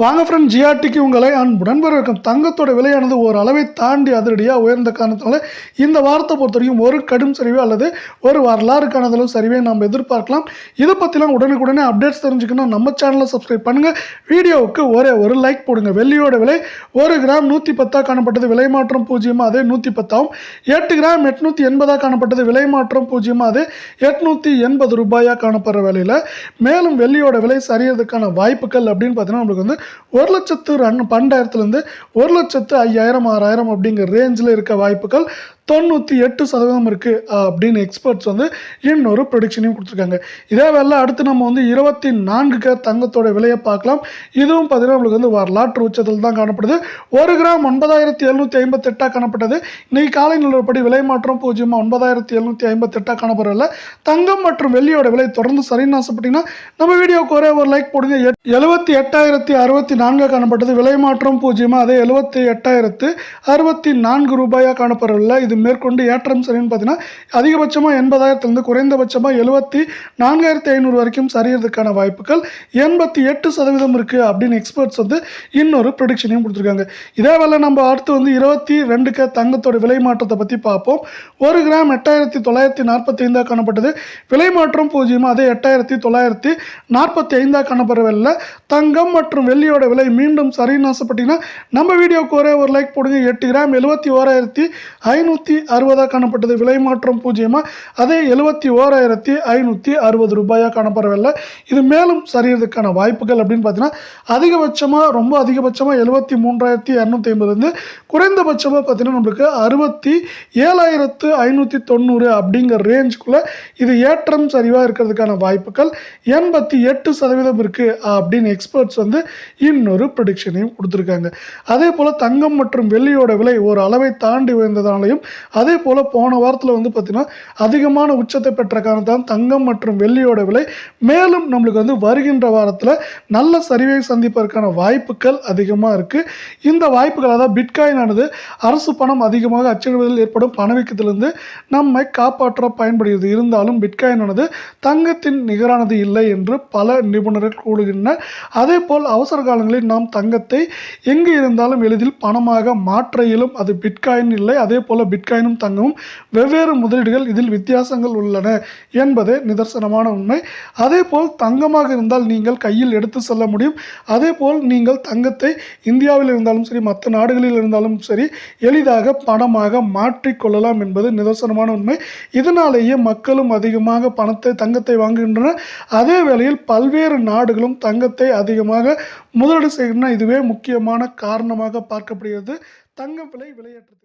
வாங்க ஃப்ரெண்ட் ஜிஆர்டிக்கு உங்களை அன்புடன் வரவேற்கும். தங்கத்தோட விலையானது ஒரு அளவை தாண்டி அதிரடியாக உயர்ந்த காரணத்தினால இந்த வாரத்தை பொறுத்த வரைக்கும் ஒரு கடும் சரிவு அல்லது ஒரு வரலாறு காணதளவு சரிவை நாம் எதிர்பார்க்கலாம். இதை பற்றிலாம் உடனுக்குடனே அப்டேட்ஸ் தெரிஞ்சுக்கணும் நம்ம சேனலை சப்ஸ்கிரைப் பண்ணுங்கள் வீடியோவுக்கு ஒரே ஒரு லைக் போடுங்க. வெள்ளியோட விலை ஒரு கிராம் நூற்றி பத்தாக காணப்பட்டது. விலை மாற்றம் பூஜ்ஜியமாக அதே நூற்றி பத்தாகும் எட்டு கிராம் எட்நூற்றி எண்பதாக காணப்பட்டது. விலை மாற்றம் பூஜ்ஜியமாக அதே எட்நூற்றி எண்பது ரூபாயாக காணப்படுற விலையில். மேலும் வெள்ளியோட விலை சரியறதுக்கான வாய்ப்புகள் அப்படின்னு பார்த்தீங்கன்னா நம்மளுக்கு வந்து ஒரு லட்சத்து ரெண்டு பன்னெண்டாயிரத்துலேருந்து ஒரு லட்சத்து ஐயாயிரம் ஆறாயிரம் அப்படிங்கிற ரேஞ்சில் இருக்க வாய்ப்புகள் தொண்ணூற்றி எட்டு சதவீதம் இருக்குது அப்படின்னு எக்ஸ்பர்ட்ஸ் வந்து இன்னொரு ப்ரொடிக்ஷனையும் கொடுத்துருக்காங்க. இதே வேலை அடுத்து நம்ம வந்து இருபத்தி நான்குக்கு தங்கத்தோட விலையை பார்க்கலாம். இதுவும் பார்த்தீங்கன்னா நம்மளுக்கு வந்து வரலாற்று உச்சத்தில் தான் காணப்படுது. ஒரு கிராம் ஒன்பதாயிரத்தி எழுநூற்றி ஐம்பத்தெட்டாக காணப்பட்டது. இன்றைக்கி காலை நிலவரப்படி விலை மாற்றம் பூஜ்ஜியமாக ஒன்பதாயிரத்தி எழுநூற்றி ஐம்பத்தெட்டாக காணப்படவில்லை. தங்கம் மற்றும் வெள்ளியோட விலை தொடர்ந்து சரின்னு ஆசைப்பட்டீங்கன்னா நம்ம வீடியோக்கு ஒரே ஒரு லைக் போடுங்க. எழுபத்தி எட்டாயிரத்தி அறுபத்தி நான்காக காணப்பட்டது. விலை மாற்றம் பூஜ்ஜியமாக அதே எழுபத்தி எட்டாயிரத்து அறுபத்தி நான்கு ரூபாயாக காணப்படவில்லை. இது மேற்கொண்டு ஏற்றம் சரின்னு பார்த்தீங்கன்னா அதிகபட்சமாக எண்பதாயிரத்துலேருந்து குறைந்தபட்சமாக எழுபத்தி நான்காயிரத்தி ஐநூறு வரைக்கும் சரியறதுக்கான வாய்ப்புகள் எண்பத்தி எட்டு சதவீதம் இருக்குது அப்படின்னு எக்ஸ்பர்ட்ஸ் வந்து இன்னொரு ப்ரொடிக்ஷனையும் கொடுத்துருக்காங்க. இதே வேலை நம்ம அடுத்து வந்து இருபத்தி ரெண்டுக்கு தங்கத்தோட விலை மாற்றத்தை பற்றி பார்ப்போம். ஒரு கிராம் எட்டாயிரத்தி தொள்ளாயிரத்தி நாற்பத்தி ஐந்தாக காணப்பட்டது. விலை மாற்றம் பூஜ்ஜியமாக அதே எட்டாயிரத்தி தொள்ளாயிரத்தி நாற்பத்தி ஐந்தாக காணப்படவில்லை. தங்கம் மற்றும் வெள்ளியோட விலை மீண்டும் சரின்னு ஆசைப்பட்டீங்கன்னா நம்ம வீடியோக்கு ஒரே ஒரு லைக் போடுங்க. எட்டு கிராம் எழுபத்தி ஓராயிரத்தி ஐநூற்றி அறுபதாக காணப்பட்டது. விலை மாற்றம் பூஜ்ஜியமாக அதே எழுபத்தி ஓராயிரத்தி ஐநூற்றி அறுபது ரூபாயாக காணப்படவில்லை. இது மேலும் சரியறதுக்கான வாய்ப்புகள் அப்படின்னு பார்த்தீங்கன்னா அதிகபட்சமாக ரொம்ப அதிகபட்சமாக எழுபத்தி மூன்றாயிரத்தி இரநூத்தி ஐம்பதுலேருந்து குறைந்தபட்சமாக பார்த்தீங்கன்னா நம்மளுக்கு அறுபத்தி ஏழாயிரத்து ஐநூற்றி தொண்ணூறு அப்படிங்கிற ரேஞ்சுக்குள்ளே இது ஏற்றம் சரிவாக இருக்கிறதுக்கான வாய்ப்புகள் எண்பத்தி எட்டு சதவீதம் இருக்குது அப்படின்னு எக்ஸ்பர்ட்ஸ் வந்து இன்னொரு ப்ரொடிக்ஷனையும் கொடுத்துருக்காங்க. அதே போல் தங்கம் மற்றும் வெள்ளியோட விலை ஒரு அளவை தாண்டி உயர்ந்ததாலையும் அதே போல் போன வாரத்தில் வந்து பார்த்திங்கன்னா அதிகமான உச்சத்தை பெற்ற காரணத்தால் தங்கம் மற்றும் வெள்ளியோட விலை. மேலும் நம்மளுக்கு வந்து வருகின்ற வாரத்தில் நல்ல சரிவை சந்திப்பதற்கான வாய்ப்புகள் அதிகமாக இருக்குது இந்த வாய்ப்புகள் அதாவது பிட்காயின் ஆனது அரசு பணம் அதிகமாக அச்சிடுவதில் ஏற்படும் பணவீக்கத்திலிருந்து நம்மை காப்பாற்ற பயன்படுகிறது. இருந்தாலும் பிட்காயின் ஆனது தங்கத்தின் நிகரானது இல்லை என்று பல நிபுணர்கள் கூறுகின்றனர். அதே போல் அவசர காலங்களில் நாம் தங்கத்தை எங்கு இருந்தாலும் எளிதில் பணமாக மாற்ற இயலும். அது பிட்காயின் இல்லை. அதே போல பிட்காயினும் தங்கமும் வெவ்வேறு முதலீடுகள் இதில் வித்தியாசங்கள் உள்ளன என்பதே நிதர்சனமான உண்மை. அதே போல் தங்கமாக இருந்தால் நீங்கள் கையில் எடுத்து செல்ல முடியும். அதே போல் நீங்கள் தங்கத்தை இந்தியாவில் இருந்தாலும் சரி மற்ற நாடுகளில் இருந்தாலும் சரி எளிதாக பணமாக மாற்றிக்கொள்ளலாம் என்பது நிதர்சனமான உண்மை. இதனாலேயே மக்களும் அதிகமாக பணத்தை தங்கத்தை வாங்குகின்றனர். அதே வேளையில் பல்வேறு நாடுகளும் தங்கத்தை அதிகமாக முதலீடு செய்கின்றன. இதுவே முக்கியமான காரணமாக பார்க்கப்படுகிறது. தங்கம் விலை விளையாட்டு